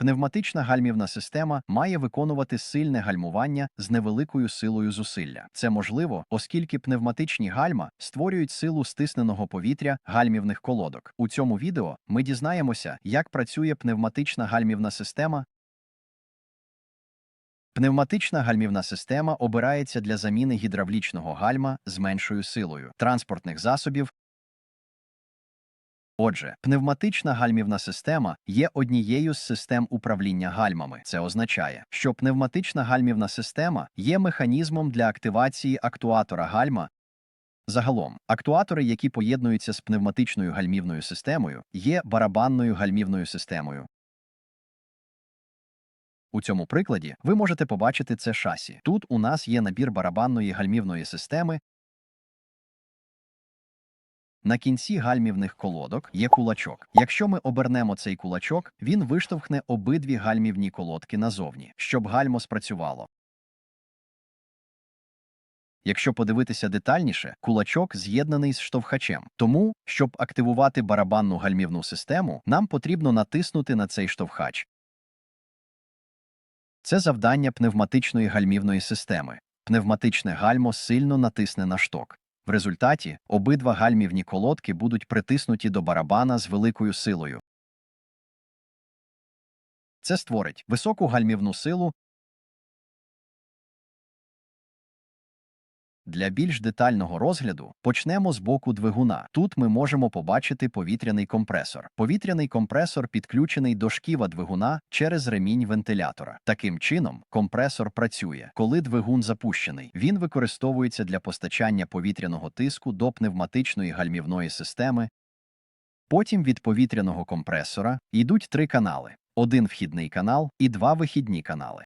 Пневматична гальмівна система має виконувати сильне гальмування з невеликою силою зусилля. Це можливо, оскільки пневматичні гальма створюють силу стисненого повітря гальмівних колодок. У цьому відео ми дізнаємося, як працює пневматична гальмівна система. Пневматична гальмівна система обирається для заміни гідравлічного гальма з меншою силою транспортних засобів. Отже, пневматична гальмівна система є однією з систем управління гальмами. Це означає, що пневматична гальмівна система є механізмом для активації актуатора гальма. Загалом, актуатори, які поєднуються з пневматичною гальмівною системою, є барабанною гальмівною системою. У цьому прикладі ви можете побачити це шасі. Тут у нас є набір барабанної гальмівної системи. На кінці гальмівних колодок є кулачок. Якщо ми обернемо цей кулачок, він виштовхне обидві гальмівні колодки назовні, щоб гальмо спрацювало. Якщо подивитися детальніше, кулачок з'єднаний з штовхачем. Тому, щоб активувати барабанну гальмівну систему, нам потрібно натиснути на цей штовхач. Це завдання пневматичної гальмівної системи. Пневматичне гальмо сильно натисне на шток. В результаті обидва гальмівні колодки будуть притиснуті до барабана з великою силою. Це створить високу гальмівну силу. Для більш детального розгляду почнемо з боку двигуна. Тут ми можемо побачити повітряний компресор. Повітряний компресор підключений до шківа двигуна через ремінь вентилятора. Таким чином, компресор працює, коли двигун запущений. Він використовується для постачання повітряного тиску до пневматичної гальмівної системи. Потім від повітряного компресора йдуть три канали: один вхідний канал і два вихідні канали.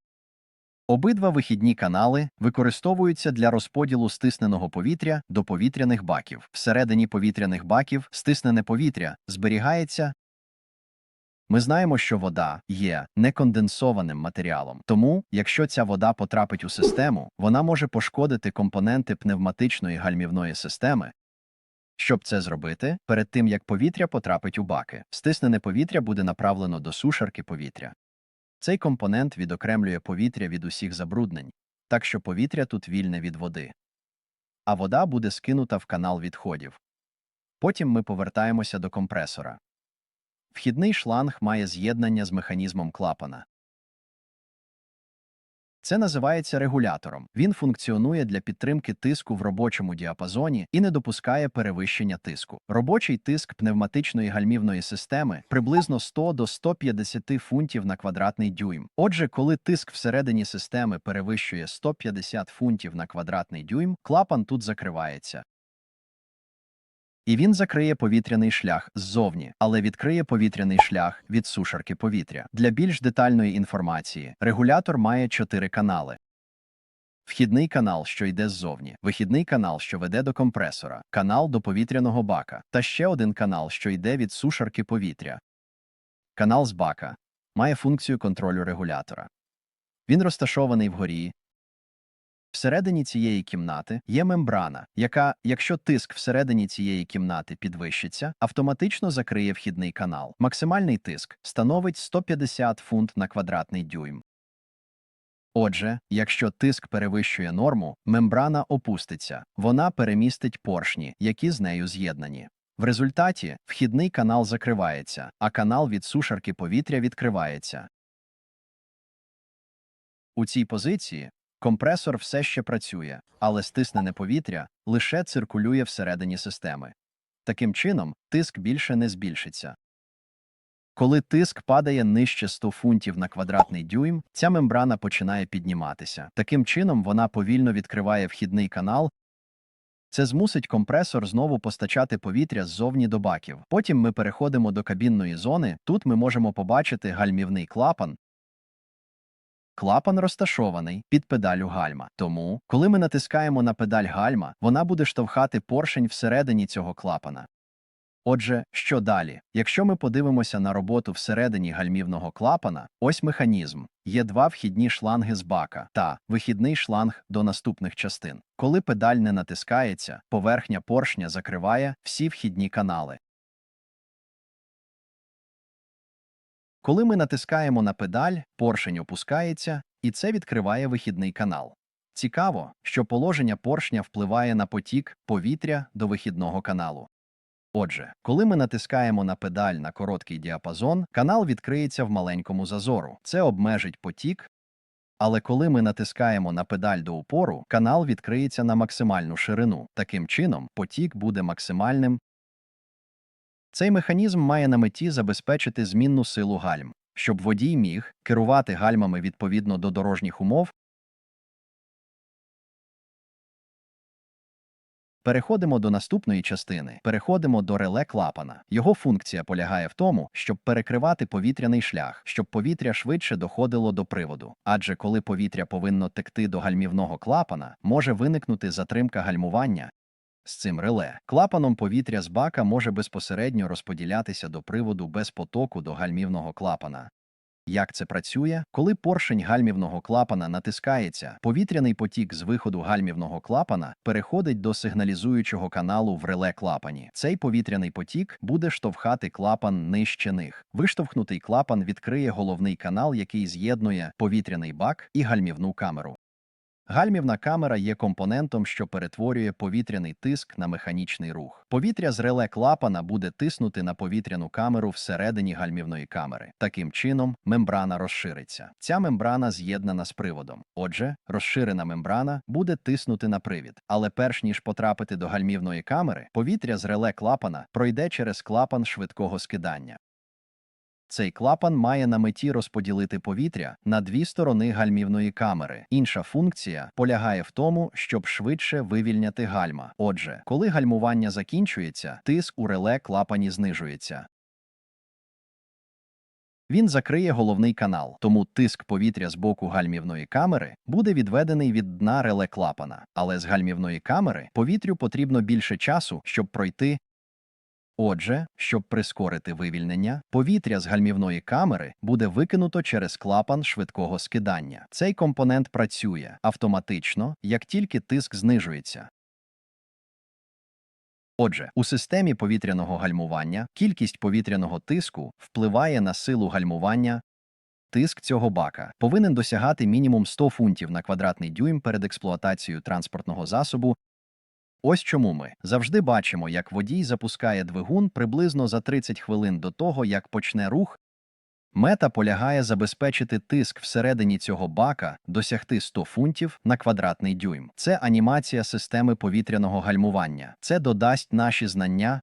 Обидва вихідні канали використовуються для розподілу стисненого повітря до повітряних баків. Всередині повітряних баків стиснене повітря зберігається. Ми знаємо, що вода є неконденсованим матеріалом. Тому, якщо ця вода потрапить у систему, вона може пошкодити компоненти пневматичної гальмівної системи. Щоб це зробити, перед тим як повітря потрапить у баки, стиснене повітря буде направлено до сушарки повітря. Цей компонент відокремлює повітря від усіх забруднень, так що повітря тут вільне від води. А вода буде скинута в канал відходів. Потім ми повертаємося до компресора. Вхідний шланг має з'єднання з механізмом клапана. Це називається регулятором. Він функціонує для підтримки тиску в робочому діапазоні і не допускає перевищення тиску. Робочий тиск пневматичної гальмівної системи приблизно 100 до 150 фунтів на квадратний дюйм. Отже, коли тиск всередині системи перевищує 150 фунтів на квадратний дюйм, клапан тут закривається. І він закриє повітряний шлях ззовні, але відкриє повітряний шлях від сушарки повітря. Для більш детальної інформації регулятор має чотири канали. Вхідний канал, що йде ззовні, вихідний канал, що веде до компресора, канал до повітряного бака, та ще один канал, що йде від сушарки повітря. Канал з бака має функцію контролю регулятора. Він розташований вгорі, Всередині цієї кімнати є мембрана, яка, якщо тиск всередині цієї кімнати підвищиться, автоматично закриє вхідний канал. Максимальний тиск становить 150 фунт на квадратний дюйм. Отже, якщо тиск перевищує норму, мембрана опуститься, вона перемістить поршні, які з нею з'єднані. В результаті вхідний канал закривається, а канал від сушарки повітря відкривається. У цій позиції Компресор все ще працює, але стиснене повітря лише циркулює всередині системи. Таким чином, тиск більше не збільшиться. Коли тиск падає нижче 100 фунтів на квадратний дюйм, ця мембрана починає підніматися. Таким чином, вона повільно відкриває вхідний канал. Це змусить компресор знову постачати повітря ззовні до баків. Потім ми переходимо до кабінної зони. Тут ми можемо побачити гальмівний клапан, Клапан розташований під педалю гальма. Тому, коли ми натискаємо на педаль гальма, вона буде штовхати поршень всередині цього клапана. Отже, що далі? Якщо ми подивимося на роботу всередині гальмівного клапана, ось механізм. Є два вхідні шланги з бака та вихідний шланг до наступних частин. Коли педаль не натискається, поверхня поршня закриває всі вхідні канали. Коли ми натискаємо на педаль, поршень опускається, і це відкриває вихідний канал. Цікаво, що положення поршня впливає на потік повітря до вихідного каналу. Отже, коли ми натискаємо на педаль на короткий діапазон, канал відкриється в маленькому зазору. Це обмежить потік. Але коли ми натискаємо на педаль до упору, канал відкриється на максимальну ширину. Таким чином, потік буде максимальним. Цей механізм має на меті забезпечити змінну силу гальм, щоб водій міг керувати гальмами відповідно до дорожніх умов. Переходимо до наступної частини. Переходимо до реле клапана. Його функція полягає в тому, щоб перекривати повітряний шлях, щоб повітря швидше доходило до приводу. Адже коли повітря повинно текти до гальмівного клапана, може виникнути затримка гальмування. З цим реле клапаном повітря з бака може безпосередньо розподілятися до приводу без потоку до гальмівного клапана. Як це працює? Коли поршень гальмівного клапана натискається, повітряний потік з виходу гальмівного клапана переходить до сигналізуючого каналу в реле клапані. Цей повітряний потік буде штовхати клапан нижче них. Виштовхнутий клапан відкриє головний канал, який з'єднує повітряний бак і гальмівну камеру. Гальмівна камера є компонентом, що перетворює повітряний тиск на механічний рух. Повітря з реле клапана буде тиснути на повітряну камеру всередині гальмівної камери. Таким чином, мембрана розшириться. Ця мембрана з'єднана з приводом. Отже, розширена мембрана буде тиснути на привід. Але перш ніж потрапити до гальмівної камери, повітря з реле клапана пройде через клапан швидкого скидання. Цей клапан має на меті розподілити повітря на дві сторони гальмівної камери. Інша функція полягає в тому, щоб швидше вивільняти гальма. Отже, коли гальмування закінчується, тиск у реле клапані знижується. Він закриє головний канал, тому тиск повітря з боку гальмівної камери буде відведений від дна реле клапана. Але з гальмівної камери повітрю потрібно більше часу, щоб пройти Отже, щоб прискорити вивільнення, повітря з гальмівної камери буде викинуто через клапан швидкого скидання. Цей компонент працює автоматично, як тільки тиск знижується. Отже, у системі повітряного гальмування кількість повітряного тиску впливає на силу гальмування. Тиск цього бака повинен досягати мінімум 100 фунтів на квадратний дюйм перед експлуатацією транспортного засобу. Ось чому ми завжди бачимо, як водій запускає двигун приблизно за 30 хвилин до того, як почне рух. Мета полягає забезпечити тиск всередині цього бака досягти 100 фунтів на квадратний дюйм. Це анімація системи повітряного гальмування. Це додасть наші знання